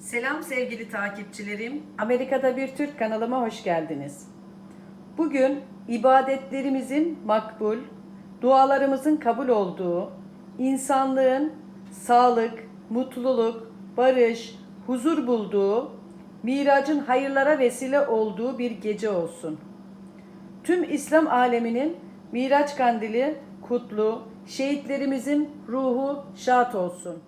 Selam sevgili takipçilerim. Amerika'da bir Türk kanalıma hoş geldiniz. Bugün ibadetlerimizin makbul, dualarımızın kabul olduğu, insanlığın sağlık, mutluluk, barış, huzur bulduğu, miracın hayırlara vesile olduğu bir gece olsun. Tüm İslam aleminin Miraç kandili kutlu, şehitlerimizin ruhu şad olsun.